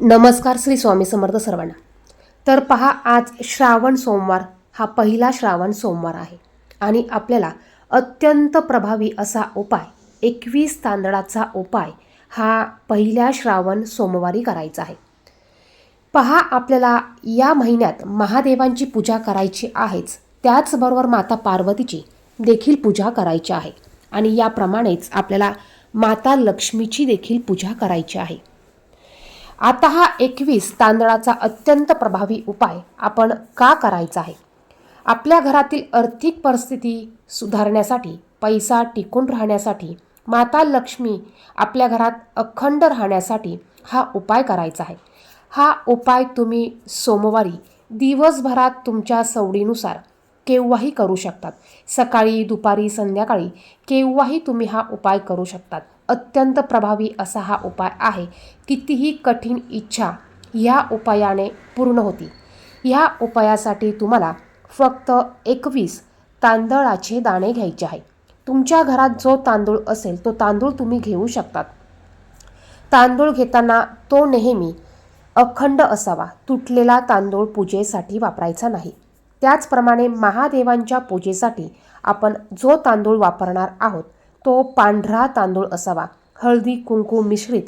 नमस्कार श्री स्वामी समर्थ सर्वांना. तर पहा आज श्रावण सोमवार हा पहिला श्रावण सोमवार आहे आणि आपल्याला अत्यंत प्रभावी असा उपाय एकवीस तांदळाचा उपाय हा पहिल्या श्रावण सोमवारी करायचा आहे. पहा आपल्याला या महिन्यात महादेवांची पूजा करायची आहेच त्याचबरोबर माता पार्वतीची देखील पूजा करायची आहे. आणि याप्रमाणेच आपल्याला माता लक्ष्मीची देखील पूजा करायची आहे. आता हा एकवीस तांदळाचा अत्यंत प्रभावी उपाय आपण का करायचा आहे? आपल्या घरातील आर्थिक परिस्थिती सुधारण्यासाठी पैसा टिकून राहण्यासाठी माता लक्ष्मी आपल्या घरात अखंड राहण्यासाठी हा उपाय करायचा आहे. हा उपाय तुम्ही सोमवारी दिवसभरात तुमच्या सवडीनुसार केव्हाही करू शकतात. सकाळी दुपारी संध्याकाळी केव्हाही तुम्ही हा उपाय करू शकतात. अत्यंत प्रभावी असा हा उपाय आहे. कितीही कठीण इच्छा ह्या उपायाने पूर्ण होती. ह्या उपायासाठी तुम्हाला फक्त एकवीस तांदळाचे दाणे घ्यायचे आहे. तुमच्या घरात जो तांदूळ असेल तो तांदूळ तुम्ही घेऊ शकतात. तांदूळ घेताना तो नेहमी अखंड असावा. तुटलेला तांदूळ पूजेसाठी वापरायचा नाही. त्याचप्रमाणे महादेवांच्या पूजेसाठी आपण जो तांदूळ वापरणार आहोत तो पांढरा तांदूळ असावा. हळदी कुंकू मिश्रित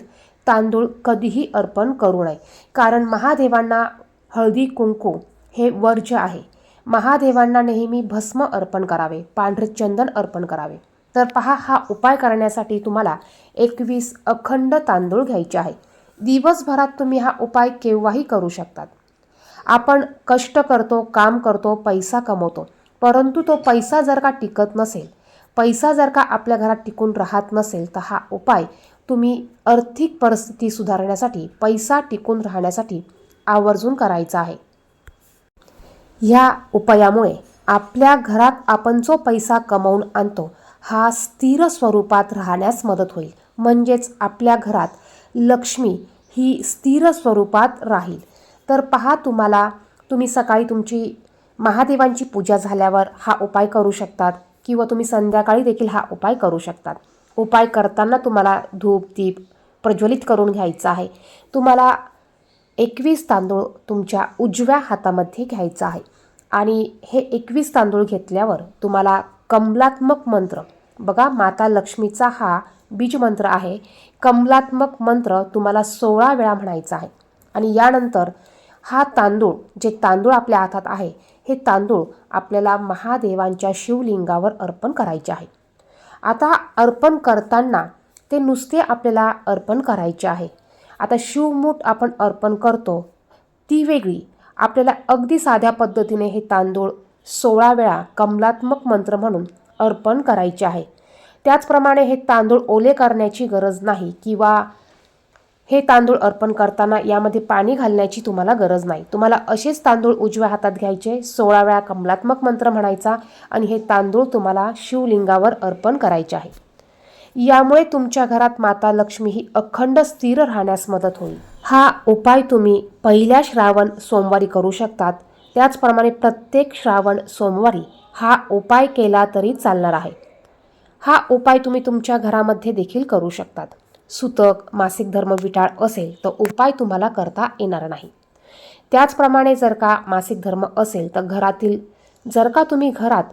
तांदूळ कधीही अर्पण करू नये. कारण महादेवांना हळदी कुंकू हे वर्ज्य आहे. महादेवांना नेहमी भस्म अर्पण करावे पांढरे चंदन अर्पण करावे. तर पहा हा उपाय करण्यासाठी तुम्हाला एकवीस अखंड तांदूळ घ्यायचे आहे दिवसभरात तुम्ही हा उपाय केव्हाही करू शकतात. आपण कष्ट करतो काम करतो पैसा कमवतो. परंतु तो पैसा जर का टिकत नसेल पैसा जर का आपल्या घरात टिकून राहत नसेल तर हा उपाय तुम्ही आर्थिक परिस्थिती सुधारण्यासाठी पैसा टिकून राहण्यासाठी आवर्जून करायचा आहे. ह्या उपायामुळे आपल्या घरात आपण जो पैसा कमवून आणतो हा स्थिर स्वरूपात राहण्यास मदत होईल. म्हणजेच आपल्या घरात लक्ष्मी ही स्थिर स्वरूपात राहील. तर पहा तुम्हाला तुम्ही सकाळी तुमची महादेवांची पूजा झाल्यावर हा उपाय करू शकतात. किंवा तुम्ही संध्याकाळी देखील हा उपाय करू शकतात. उपाय करताना तुम्हाला धूप दीप प्रज्वलित करून घ्यायचा आहे. तुम्हाला एकवीस तांदूळ तुमच्या उजव्या हातामध्ये घ्यायचा आहे. आणि हे एकवीस तांदूळ घेतल्यावर तुम्हाला कमलात्मक मंत्र बघा माता लक्ष्मीचा हा बीज मंत्र आहे. कमलात्मक मंत्र तुम्हाला सोळा वेळा म्हणायचा आहे. आणि यानंतर हा तांदूळ जे तांदूळ आपल्या हातात आहे हे तांदूळ आपल्याला महादेवांच्या शिवलिंगावर अर्पण करायचे आहे. आता अर्पण करताना ते नुसते आपल्याला अर्पण करायचे आहे. आता शिवमूठ आपण अर्पण करतो ती वेगळी. आपल्याला अगदी साध्या पद्धतीने हे तांदूळ सोळा वेळा कमलात्मक मंत्र म्हणून अर्पण करायचे आहे. त्याचप्रमाणे हे तांदूळ ओले करण्याची गरज नाही किंवा हे तांदूळ अर्पण करताना यामध्ये पाणी घालण्याची तुम्हाला गरज नाही. तुम्हाला असेच तांदूळ उजव्या हातात घ्यायचे सोळा वेळा कमलात्मक मंत्र म्हणायचा आणि हे तांदूळ तुम्हाला शिवलिंगावर अर्पण करायचे आहे. यामुळे तुमच्या घरात माता लक्ष्मी ही अखंड स्थिर राहण्यास मदत होईल. हा उपाय तुम्ही पहिल्या श्रावण सोमवारी करू शकतात. त्याचप्रमाणे प्रत्येक श्रावण सोमवारी हा उपाय केला तरी चालणार आहे. हा उपाय तुम्ही तुमच्या घरामध्ये देखील करू शकतात. सुतक मासिक धर्म विटाळ असेल तर उपाय तुम्हाला करता येणार नाही. त्याचप्रमाणे जर का मासिक धर्म असेल तर घरातील जर का तुम्ही घरात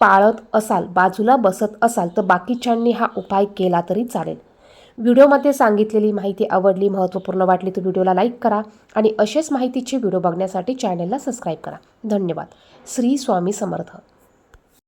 पाळत असाल बाजूला बसत असाल तर बाकीच्यांनी हा उपाय केला तरी चालेल. व्हिडिओमध्ये सांगितलेली माहिती आवडली महत्त्वपूर्ण वाटली तर व्हिडिओला लाईक करा आणि असेच माहितीचे व्हिडिओ बघण्यासाठी चॅनलला सबस्क्राईब करा. धन्यवाद. श्री स्वामी समर्थ.